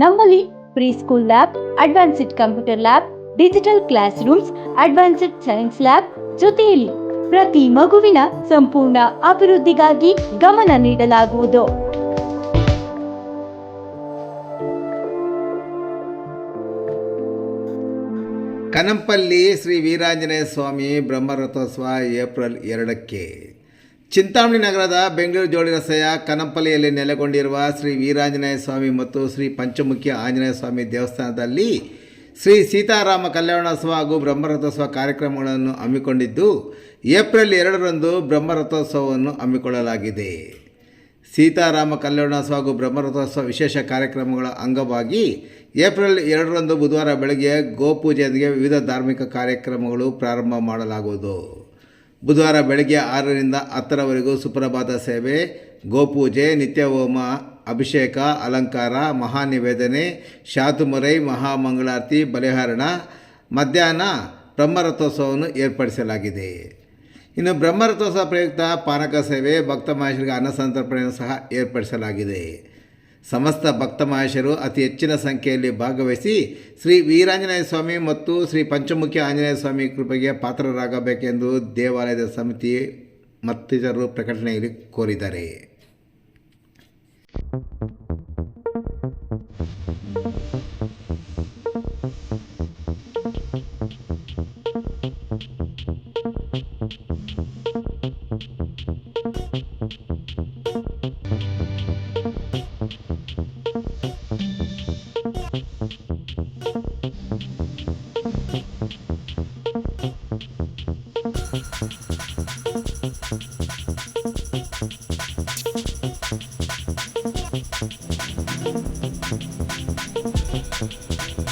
ನಮ್ಮಲ್ಲಿ pre school lab, advanced computer lab, digital class rooms advanced science lab ಜೊತೆಯಲ್ಲಿ ಪ್ರತಿ ಮಗುವಿನ ಸಂಪೂರ್ಣ ಅಭಿವೃದ್ಧಿಗಾಗಿ ಗಮನ ನೀಡಲಾಗುವುದು. ಕನಂಪಲ್ಲಿ ಶ್ರೀ ವೀರಾಂಜನೇಯ ಸ್ವಾಮಿ ಬ್ರಹ್ಮರಥೋತ್ಸವ ಏಪ್ರಿಲ್ ಎರಡಕ್ಕೆ. ಚಿಂತಾಮಣಿ ನಗರದ ಬೆಂಗಳೂರು ಜೋಡಿ ರಸ್ತೆಯ ಕನಂಪಲ್ಲಿಯಲ್ಲಿ ನೆಲೆಗೊಂಡಿರುವ ಶ್ರೀ ವೀರಾಂಜನೇಯ ಸ್ವಾಮಿ ಮತ್ತು ಶ್ರೀ ಪಂಚಮುಖಿ ಆಂಜನೇಯ ಸ್ವಾಮಿ ದೇವಸ್ಥಾನದಲ್ಲಿ ಶ್ರೀ ಸೀತಾರಾಮ ಕಲ್ಯಾಣೋತ್ಸವ ಹಾಗೂ ಬ್ರಹ್ಮರಥೋತ್ಸವ ಕಾರ್ಯಕ್ರಮಗಳನ್ನು ಹಮ್ಮಿಕೊಂಡಿದ್ದು, ಏಪ್ರಿಲ್ ಎರಡರಂದು ಬ್ರಹ್ಮರಥೋತ್ಸವವನ್ನು ಹಮ್ಮಿಕೊಳ್ಳಲಾಗಿದೆ. ಸೀತಾರಾಮ ಕಲ್ಯಾಣೋತ್ಸವ ಹಾಗೂ ಬ್ರಹ್ಮರಥೋತ್ಸವ ವಿಶೇಷ ಕಾರ್ಯಕ್ರಮಗಳ ಅಂಗವಾಗಿ ಏಪ್ರಿಲ್ ಎರಡರಂದು ಬುಧವಾರ ಬೆಳಗ್ಗೆ ಗೋಪೂಜೆಯೊಂದಿಗೆ ವಿವಿಧ ಧಾರ್ಮಿಕ ಕಾರ್ಯಕ್ರಮಗಳು ಪ್ರಾರಂಭ ಮಾಡಲಾಗುವುದು. ಬುಧವಾರ ಬೆಳಗ್ಗೆ ಆರರಿಂದ ಹತ್ತರವರೆಗೂ ಸುಪ್ರಭಾತ ಸೇವೆ, ಗೋಪೂಜೆ ನಿತ್ಯ ಹೋಮ ಅಭಿಷೇಕ, ಅಲಂಕಾರ, ಮಹಾನಿವೇದನೆ, ಶಾತುಮರೈ, ಮಹಾಮಂಗಳಾರತಿ, ಬಲಿಹರಣ, ಮಧ್ಯಾಹ್ನ ಬ್ರಹ್ಮರಥೋತ್ಸವವನ್ನು ಏರ್ಪಡಿಸಲಾಗಿದೆ. ಇನ್ನು ಬ್ರಹ್ಮರಥೋತ್ಸವ ಪ್ರಯುಕ್ತ ಪಾನಕ ಸೇವೆ, ಭಕ್ತ ಮಹೇಶರಿಗೆ ಅನ್ನಸಂತರ್ಪಣೆಯನ್ನು ಸಹ ಏರ್ಪಡಿಸಲಾಗಿದೆ. ಸಮಸ್ತ ಭಕ್ತ ಭಕ್ತಮಹೇಶರು ಅತಿ ಹೆಚ್ಚಿನ ಸಂಖ್ಯೆಯಲ್ಲಿ ಭಾಗವಹಿಸಿ ಶ್ರೀ ವೀರಾಂಜನೇಯ ಸ್ವಾಮಿ ಮತ್ತು ಶ್ರೀ ಪಂಚಮುಖಿ ಆಂಜನೇಯ ಸ್ವಾಮಿ ಕೃಪೆಗೆ ಪಾತ್ರರಾಗಬೇಕೆಂದು ದೇವಾಲಯದ ಸಮಿತಿ ಮತ್ತಿತರರು ಪ್ರಕಟಣೆಯಲ್ಲಿ ಕೋರಿದ್ದಾರೆ Thank you. ん?